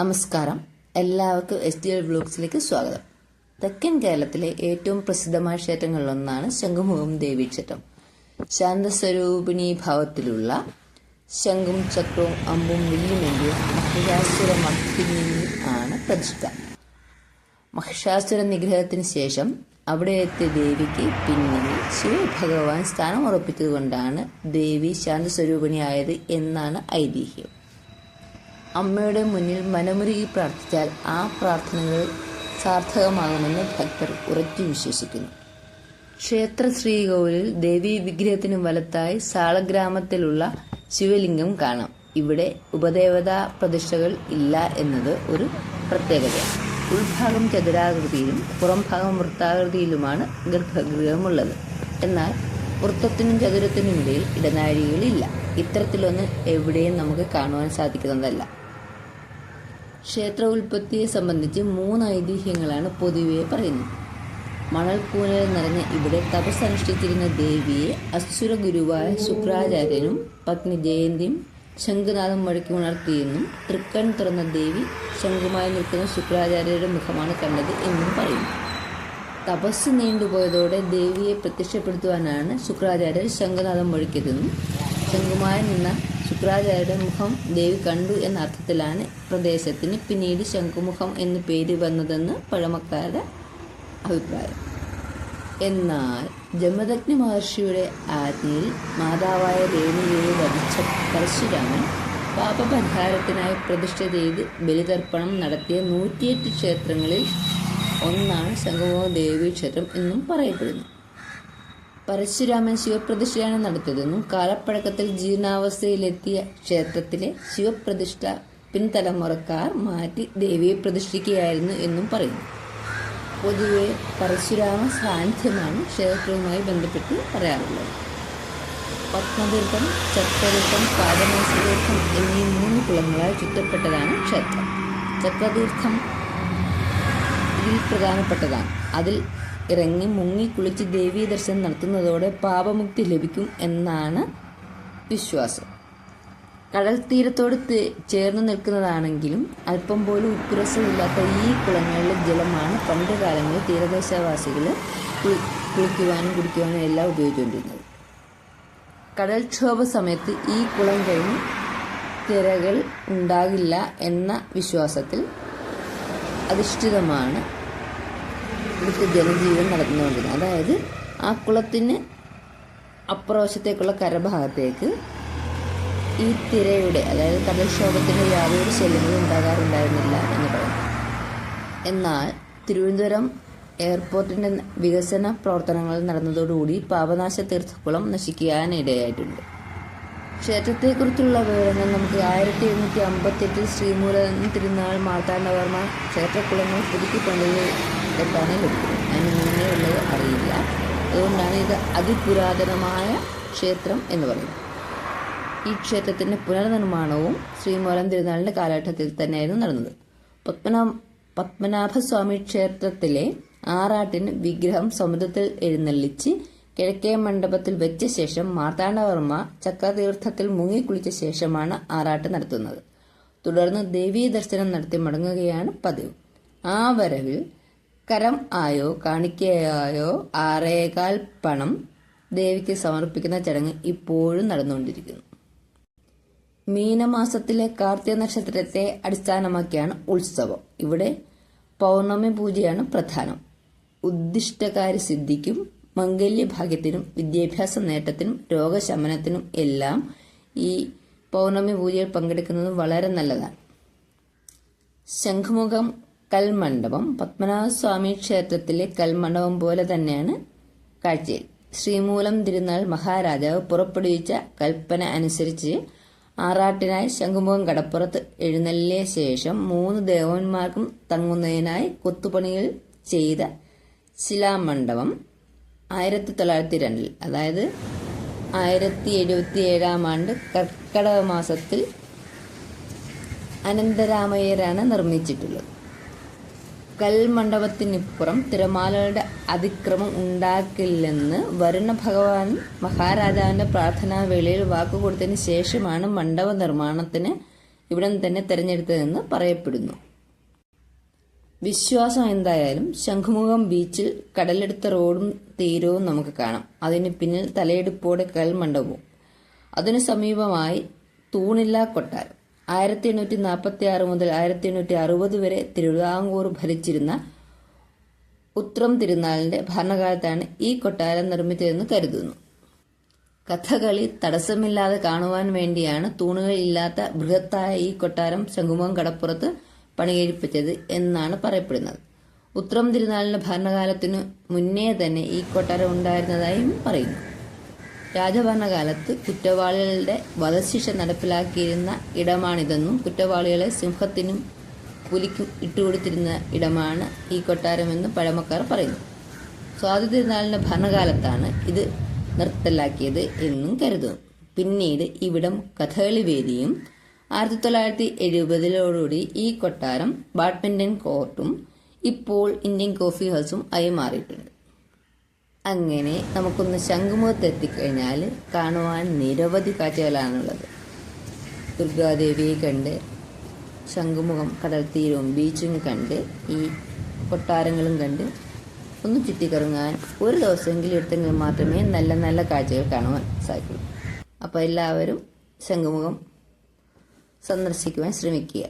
നമസ്കാരം. എല്ലാവർക്കും S D L വ്ലോഗ്സിലേക്ക് സ്വാഗതം. തെക്കൻ കേരളത്തിലെ ഏറ്റവും പ്രസിദ്ധമായ ക്ഷേത്രങ്ങളിലൊന്നാണ് ശംഖുമുഖം ദേവീക്ഷേത്രം. ശാന്തസ്വരൂപിണി ഭാവത്തിലുള്ള ശംഖും ചക്രവും അമ്പും വില്ലുമെങ്കിയ മഹിഷാസുര മഹിനി ആണ് പ്രതിഷ്ഠ. മഹിഷാസുര നിഗ്രഹത്തിന് ശേഷം അവിടെ എത്തിയ ദേവിക്ക് പിന്നിൽ ശിവഭഗവാൻ സ്ഥാനം ഉറപ്പിച്ചതുകൊണ്ടാണ് ദേവി ശാന്തസ്വരൂപിണിയായത് എന്നാണ് ഐതിഹ്യം. അമ്മയുടെ മുന്നിൽ മനമുരുകി പ്രാർത്ഥിച്ചാൽ ആ പ്രാർത്ഥനകൾ സാർത്ഥകമാകുമെന്ന് ഭക്തർ ഉറച്ചു വിശ്വസിക്കുന്നു. ക്ഷേത്ര ശ്രീകോവിലിൽ ദേവീ വിഗ്രഹത്തിന് വലത്തായി സാളഗ്രാമത്തിലുള്ള ശിവലിംഗം കാണാം. ഇവിടെ ഉപദേവതാ പ്രതിഷ്ഠകൾ ഇല്ല എന്നത് ഒരു പ്രത്യേകതയാണ്. ഉൾഭാഗം ചതുരാകൃതിയിലും പുറംഭാഗം വൃത്താകൃതിയിലുമാണ് ഗർഭഗൃഹമുള്ളത്. എന്നാൽ വൃത്തത്തിനും ചതുരത്തിനും ഇടയിൽ ഇടനാഴികളില്ല. ഇത്തരത്തിലൊന്നും എവിടെയും നമുക്ക് കാണുവാൻ സാധിക്കുന്നതല്ല. ക്ഷേത്ര ഉൽപ്പത്തിയെ സംബന്ധിച്ച് മൂന്ന് ഐതിഹ്യങ്ങളാണ് പൊതുവെ പറയുന്നത്. മണൽക്കൂനയിൽ നിറഞ്ഞ ഇവിടെ തപസ് അനുഷ്ഠിച്ചിരുന്ന ദേവിയെ അസുര ഗുരുവായ ശുക്രാചാര്യനും പത്നി ജയന്തിയും ശംഖുനാഥം മുഴക്കി ഉണർത്തിയെന്നും തൃക്കൺ തുറന്ന ദേവി ശംഖുമായി നിൽക്കുന്ന ശുക്രാചാര്യരുടെ മുഖമാണ് കണ്ടത് എന്നും പറയുന്നു. തപസ് നീണ്ടുപോയതോടെ ദേവിയെ പ്രത്യക്ഷപ്പെടുത്തുവാനാണ് ശുക്രാചാര്യർ ശംഖുനാഥം മുഴക്കിയതെന്നും ശംഖുമായി നിന്ന ശുക്രാചാര്യരുടെ മുഖം ദേവി കണ്ടു എന്ന അർത്ഥത്തിലാണ് പ്രദേശത്തിന് പിന്നീട് ശംഖുമുഖം എന്ന് പേര് വന്നതെന്ന് പഴമക്കാരുടെ അഭിപ്രായം. എന്നാൽ ജമദഗ്നി മഹർഷിയുടെ ആജ്ഞയിൽ മാതാവായ രേണുവിനെ വധിച്ച പരശുരാമൻ പാപപരിഹാരത്തിനായി പ്രതിഷ്ഠ ചെയ്ത് ബലിതർപ്പണം നടത്തിയ നൂറ്റിയെട്ട് ക്ഷേത്രങ്ങളിൽ ഒന്നാണ് ശംഖുമുഖ ദേവി ക്ഷേത്രം എന്നും പറയപ്പെടുന്നു. പരശുരാമൻ ശിവപ്രതിഷ്ഠയാണ് നടത്തിയതെന്നും കാലപ്പഴക്കത്തിൽ ജീർണാവസ്ഥയിലെത്തിയ ക്ഷേത്രത്തിലെ ശിവപ്രതിഷ്ഠ പിൻതലമുറക്കാർ മാറ്റി ദേവിയെ പ്രതിഷ്ഠിക്കുകയായിരുന്നു എന്നും പറയുന്നു. പൊതുവെ പരശുരാമ സാന്നിധ്യമാണ് ക്ഷേത്രവുമായി ബന്ധപ്പെട്ട് പറയാറുള്ളത്. പത്മതീർത്ഥം ചക്രതീർത്ഥം പാദമാസതീർത്ഥം എന്നീ മൂന്ന് കുളങ്ങളാൽ ചുറ്റപ്പെട്ടതാണ് ക്ഷേത്രം. ചക്രതീർത്ഥം ഇതിൽ പ്രധാനപ്പെട്ടതാണ്. അതിൽ ഇറങ്ങി മുങ്ങി കുളിച്ച് ദേവീ ദർശനം നടത്തുന്നതോടെ പാപമുക്തി ലഭിക്കും എന്നാണ് വിശ്വാസം. കടൽ തീരത്തോട് ചേർന്ന് നിൽക്കുന്നതാണെങ്കിലും അല്പം പോലും ഉപ്പുരസമില്ലാത്ത ഈ കുളങ്ങളിലെ ജലമാണ് പണ്ട് കാലങ്ങളിൽ തീരദേശവാസികൾ കുളിക്കുവാനും കുടിക്കുവാനും എല്ലാം ഉപയോഗിച്ചുകൊണ്ടിരുന്നത്. കടൽക്ഷോഭ സമയത്ത് ഈ കുളം കഴിഞ്ഞ് തിരകൾ ഉണ്ടാകില്ല എന്ന വിശ്വാസത്തിൽ അധിഷ്ഠിതമാണ് ഇവിടുത്തെ ജനജീവൻ നടന്നുകൊണ്ടിരുന്നത് അതായത് ആ കുളത്തിന് അപ്പുറവശത്തേക്കുള്ള കരഭാഗത്തേക്ക് ഈ തിരയുടെ അതായത് കടൽക്ഷോഭത്തിന്റെ യാതൊരു ശല്യങ്ങളും ഉണ്ടാകാറുണ്ടായിരുന്നില്ല എന്ന് പറയുന്നു എന്നാൽ തിരുവനന്തപുരം എയർപോർട്ടിന്റെ വികസന പ്രവർത്തനങ്ങൾ നടന്നതോടുകൂടി പാപനാശ തീർത്ഥക്കുളം നശിക്കാനിടയായിട്ടുണ്ട്. ക്ഷേത്രത്തെക്കുറിച്ചുള്ള വിവരങ്ങൾ നമുക്ക് ആയിരത്തി എഴുന്നൂറ്റി അമ്പത്തെട്ടിൽ ശ്രീമൂലം തിരുനാൾ മാർത്താണ്ഡവർമ്മ ക്ഷേത്രക്കുളങ്ങൾ പുതുക്കി പണിത് എത്താണ് ലഭിക്കുന്നത് അതിന് മുന്നേ ഉള്ളത് അറിയില്ല. അതുകൊണ്ടാണ് ഇത് അതിപുരാതനമായ ക്ഷേത്രം എന്ന് പറയുന്നത്. ഈ ക്ഷേത്രത്തിന്റെ പുനർനിർമ്മാണവും ശ്രീമൂലം തിരുനാളിന്റെ കാലഘട്ടത്തിൽ തന്നെയായിരുന്നു നടന്നത്. പത്മനാ പത്മനാഭസ്വാമി ക്ഷേത്രത്തിലെ ആറാട്ടിന് വിഗ്രഹം സമുദ്രത്തിൽ എഴുന്നള്ളിച്ച് കിഴക്കേ മണ്ഡപത്തിൽ വെച്ച ശേഷം മാർത്താണ്ഡവർമ്മ ചക്രതീർത്ഥത്തിൽ മുങ്ങിക്കുളിച്ച ശേഷമാണ് ആറാട്ട് നടത്തുന്നത്. തുടർന്ന് ദേവീ ദർശനം നടത്തി മടങ്ങുകയാണ് പതിവ്. ആ വരവിൽ കരം ആയോ കാണിക്കയായോ ആറേകാൽ പണം ദേവിക്ക് സമർപ്പിക്കുന്ന ചടങ്ങ് ഇപ്പോഴും നടന്നുകൊണ്ടിരിക്കുന്നു. മീനമാസത്തിലെ കാർത്തിക നക്ഷത്രത്തെ അടിസ്ഥാനമാക്കിയാണ് ഉത്സവം. ഇവിടെ പൗർണമി പൂജയാണ് പ്രധാനം. ഉദ്ദിഷ്ടകാര്യ സിദ്ധിക്കും മംഗല്യഭാഗ്യത്തിനും വിദ്യാഭ്യാസ നേട്ടത്തിനും രോഗശമനത്തിനും എല്ലാം ഈ പൗർണമി പൂജയിൽ പങ്കെടുക്കുന്നത് വളരെ നല്ലതാണ്. ശംഖുമുഖം കൽമണ്ഡപം. പത്മനാഭസ്വാമി ക്ഷേത്രത്തിലെ കൽമണ്ഡപം പോലെ തന്നെയാണ് കാഴ്ചയിൽ. ശ്രീമൂലം തിരുനാൾ മഹാരാജാവ് പുറപ്പെടുവിച്ച കൽപ്പന അനുസരിച്ച് ആറാട്ടിനായി ശംഖുമുഖം കടപ്പുറത്ത് എഴുന്നള്ളിയ ശേഷം മൂന്ന് ദേവന്മാർക്കും തങ്ങുന്നതിനായി കൊത്തുപണികൾ ചെയ്ത ശിലാമണ്ഡപം ആയിരത്തി തൊള്ളായിരത്തി രണ്ടിൽ അതായത് ആയിരത്തി എഴുപത്തി ഏഴാം ആണ്ട് കർക്കടക മാസത്തിൽ അനന്തരാമയ്യരാണ് നിർമ്മിച്ചിട്ടുള്ളത്. കൽമണ്ഡപത്തിനിപ്പുറം തിരമാലകളുടെ അതിക്രമം ഉണ്ടാക്കില്ലെന്ന് വരുണ ഭഗവാൻ മഹാരാജാവിന്റെ പ്രാർത്ഥനാവേളയിൽ വാക്കുകൊടുത്തതിന് ശേഷമാണ് മണ്ഡപ നിർമ്മാണത്തിന് ഇവിടം തന്നെ തെരഞ്ഞെടുത്തതെന്ന് പറയപ്പെടുന്നു. വിശ്വാസം എന്തായാലും ശംഖുമുഖം ബീച്ചിൽ കടലെടുത്ത റോഡും തീരവും നമുക്ക് കാണാം. അതിന് പിന്നിൽ തലയെടുപ്പോടെ കൽമണ്ഡപവും. അതിനു സമീപമായി തൂണില്ലാ കൊട്ടാരം. ആയിരത്തി എണ്ണൂറ്റി നാൽപ്പത്തി ആറ് മുതൽ ആയിരത്തി എണ്ണൂറ്റി അറുപത് വരെ തിരുവിതാംകൂർ ഭരിച്ചിരുന്ന ഉത്രം തിരുനാളിന്റെ ഭരണകാലത്താണ് ഈ കൊട്ടാരം നിർമ്മിച്ചതെന്ന് കരുതുന്നു. കഥകളി തടസ്സമില്ലാതെ കാണുവാൻ വേണ്ടിയാണ് തൂണുകൾ ഇല്ലാത്ത ബൃഹത്തായ ഈ കൊട്ടാരം ശംഖുമുഖം കടപ്പുറത്ത് പണികഴിപ്പിച്ചത് എന്നാണ് പറയപ്പെടുന്നത്. ഉത്രം തിരുനാളിന്റെ ഭരണകാലത്തിനു മുന്നേ തന്നെ ഈ കൊട്ടാരം ഉണ്ടായിരുന്നതായും പറയുന്നു. രാജഭരണകാലത്ത് കുറ്റവാളികളുടെ വധശിക്ഷ നടപ്പിലാക്കിയിരുന്ന ഇടമാണിതെന്നും കുറ്റവാളികളെ സിംഹത്തിനും പുലിക്കും ഇട്ടുകൊടുത്തിരുന്ന ഇടമാണ് ഈ കൊട്ടാരമെന്നും പഴമക്കാർ പറയുന്നു. സ്വാതന്ത്ര്യനാളിന്റെ ഭരണകാലത്താണ് ഇത് നിർത്തലാക്കിയത് എന്നും കരുതുന്നു. പിന്നീട് ഇവിടം കഥകളി വേദിയും ആയിരത്തി തൊള്ളായിരത്തി എഴുപതിലോടുകൂടി ഈ കൊട്ടാരം ബാഡ്മിന്റൺ കോർട്ടും ഇപ്പോൾ ഇന്ത്യൻ കോഫി ഹൗസും ആയി മാറിയിട്ടുണ്ട്. അങ്ങനെ നമുക്കൊന്ന് ശംഖുമുഖത്ത് എത്തിക്കഴിഞ്ഞാൽ കാണുവാൻ നിരവധി കാഴ്ചകളാണുള്ളത്. ദുർഗാദേവിയെ കണ്ട് ശംഖുമുഖം കടൽ തീരവും ബീച്ചും കണ്ട് ഈ കൊട്ടാരങ്ങളും കണ്ട് ഒന്ന് ചുറ്റിക്കറങ്ങാൻ ഒരു ദിവസമെങ്കിലും എടുത്തെങ്കിൽ മാത്രമേ നല്ല നല്ല കാഴ്ചകൾ കാണുവാൻ സാധിക്കുള്ളൂ അപ്പോൾ എല്ലാവരും ശംഖുമുഖം സന്ദർശിക്കുവാൻ ശ്രമിക്കുക.